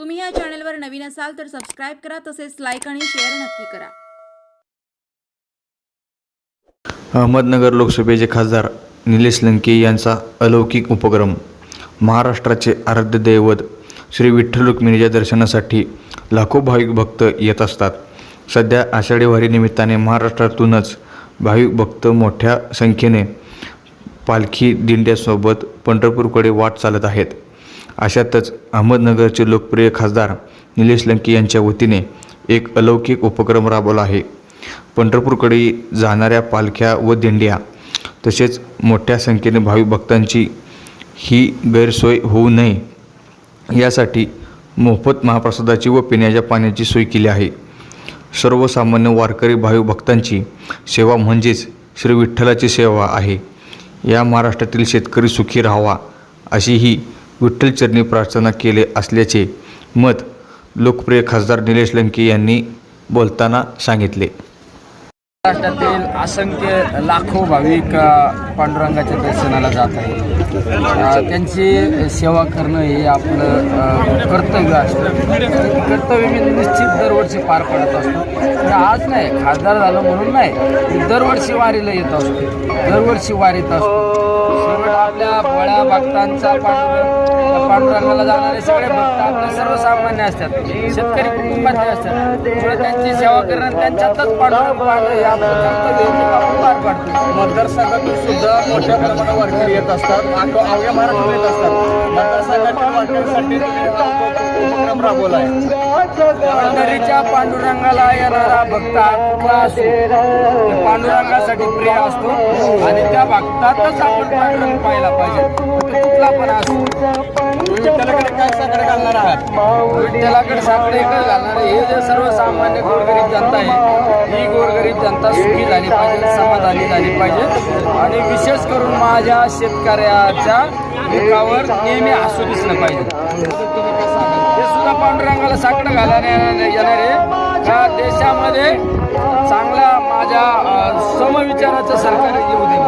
तुम्ही या चॅनलवर नवीन असाल तर सबस्क्राईब करा तसेच लाईक आणि शेअर नक्की करा. अहमदनगर लोकसभेचे खासदार निलेश लंके यांचा अलौकिक उपक्रम महाराष्ट्राचे आराध्य दैवत श्री विठ्ठल रुक्मिणीच्या दर्शनासाठी लाखो भाविक भक्त येत असतात. सध्या आषाढीवारी निमित्ताने महाराष्ट्रातूनच भाविक भक्त मोठ्या संख्येने पालखी दिंड्यासोबत पंढरपूरकडे वाट चालत आहेत. अशातच अहमदनगरचे लोकप्रिय खासदार निलेश लंके यांच्या वतीने एक अलौकिक उपक्रम राबवला आहे. पंढरपूरकडे जाणाऱ्या पालख्या व दिंड्या तसेच मोठ्या संख्येने भाविक भक्तांची ही गैरसोय होऊ नये यासाठी मोफत महाप्रसादाची व पिण्याच्या पाण्याची सोय केली आहे. सर्वसामान्य वारकरी भाविक भक्तांची सेवा म्हणजेच श्री विठ्ठलाची सेवा आहे. या महाराष्ट्रातील शेतकरी सुखी राहावा अशी ही विठ्ठलचरणी प्रार्थना केले असल्याचे मत लोकप्रिय खासदार निलेश लंके यांनी बोलताना सांगितले. महाराष्ट्रातील असंख्य लाखो भाविक पांडुरंगाच्या दर्शनाला जात आहे त्यांची सेवा करणं हे आपलं कर्तव्य असतं. कर्तव्य मी निश्चित दरवर्षी पार पडत असतो. म्हणजे आज नाही खासदार झालं म्हणून नाही दरवर्षी वारीला येत असतो. दरवर्षी वारीत असतो. शेवट आपल्या बळ्या भक्तांचा पांडुरंग पांडुरंगाला जाणारे सगळे भक्त आपले सर्वसामान्य असतात. शेतकरी कुटुंबातले असतात. त्यांची सेवा करणं त्यांच्यातच पांडुरंग पांडुरंग मतदारसंघातून सुद्धा मोठ्या प्रमाणात वारकरी येत असतात अवघ्या महाराष्ट्रात येत असतात. मतदारसंघातील वारकरीसाठी उपक्रम राबवला आहे पांडुरंगाला येणारा भक्त पांडुरंगासाठी प्रिय असतो आणि त्या भक्तातच आपण पांडुरंग पाहिला पाहिजे. कुठला पण असतो सर्वसामान्य गोरगरीब जनता आहे. ही गोरगरीब जनता सुखी झाली पाहिजे समाधानी झाली पाहिजे. आणि विशेष करून माझ्या शेतकऱ्याच्या मुखावर नेहमी हसू दिसलं पाहिजे. ते सुद्धा पांडुरंगाला साकडं घालायला येणारे या देशामध्ये चांगल्या माझ्या समविचाराचं सरकार येऊ दे